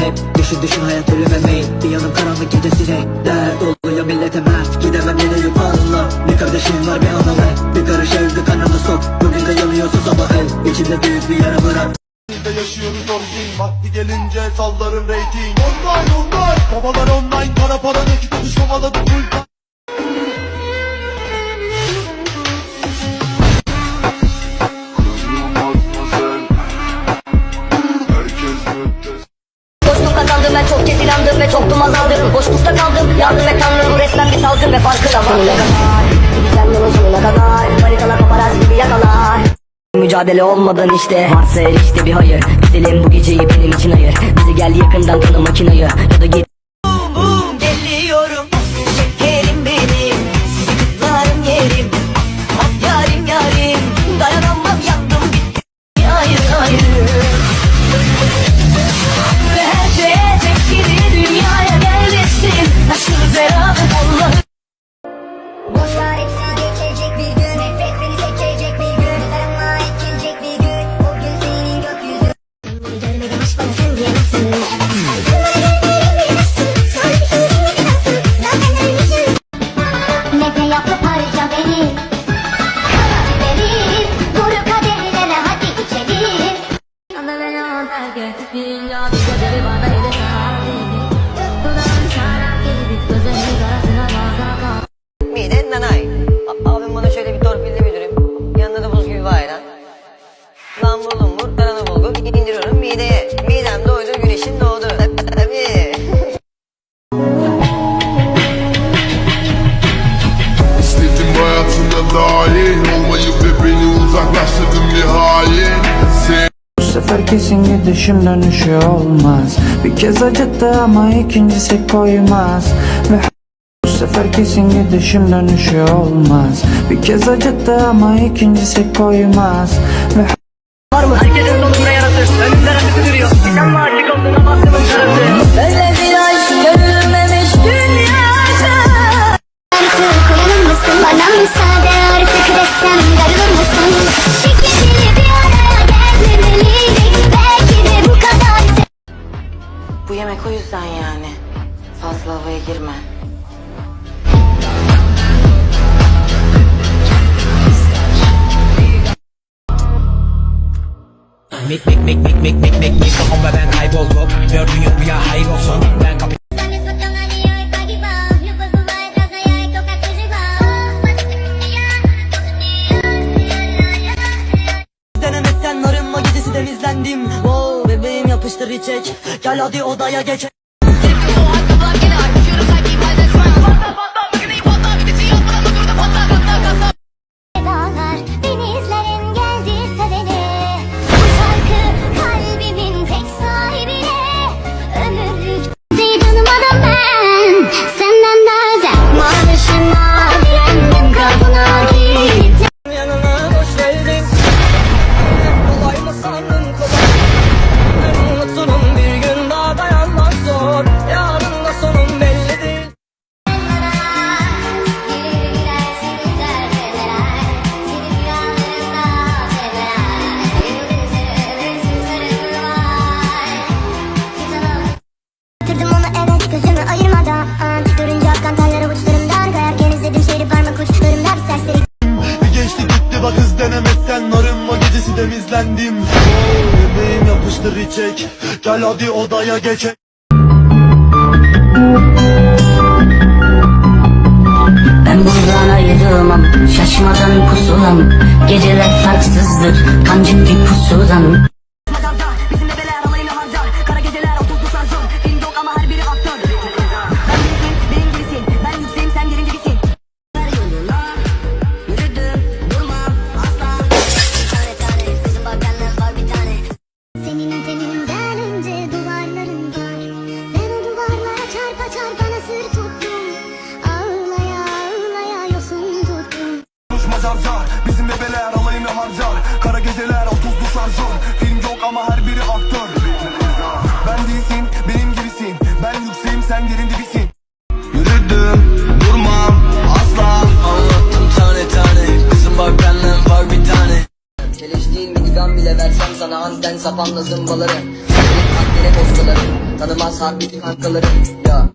hep Düşün düşün hayat ölüme meyil Bir yanım karanlık gecesine Dert oluyor millete mert. Gidemem nereye Allah. Bir kardeşim var bir analı Bir karış evde kanalı sok. Bugün de yanıyorsa sabah el. İçimde büyük bir yara bırak. Biz de yaşıyoruz orkin Vakti gelince sallarım reyting. Online online. Babalar online Para para nakit atış kovaladı full kazandım ben çok kez inandım ve çok dumaz aldım Boşlukta kaldım yardım et tanrım. Resmen bir salgın ve farkına sonuna kadar. Paparazzi gibi yakalar. Mücadele olmadan işte Varsa işte bir hayır. Gidelim bu geceyi benim için ayır. Bizi gel yakından tanı makinayı. Ya da git Feel sefer kesin gidişim dönüşü olmaz. Bir kez acıttı ama ikincisi koymaz. Ve bu sefer kesin gidişim dönüşü olmaz. Bir kez acıttı ama ikincisi koymaz. Ve fazla havaya girme. Mek mek mek mek mek mek mek Mikrofon ve ben kayboldum. Gördüğün rüya hayır olsun. Ben kapı Denemekten arınma gecesi temizlendim. Wow bebeğim yapıştır içek. Gel hadi odaya geç. Oo, Bebeğim yapıştır içek. Gel hadi odaya geçek. Ben buradan ayrılmam Şaşmadan pusulam Geceler farksızdır Kancık bir pusudan Keleş değil miligram bile versem sana anten sapanla zımbaları. Senin annene postaları. Tanımaz harbiti kankalarım ya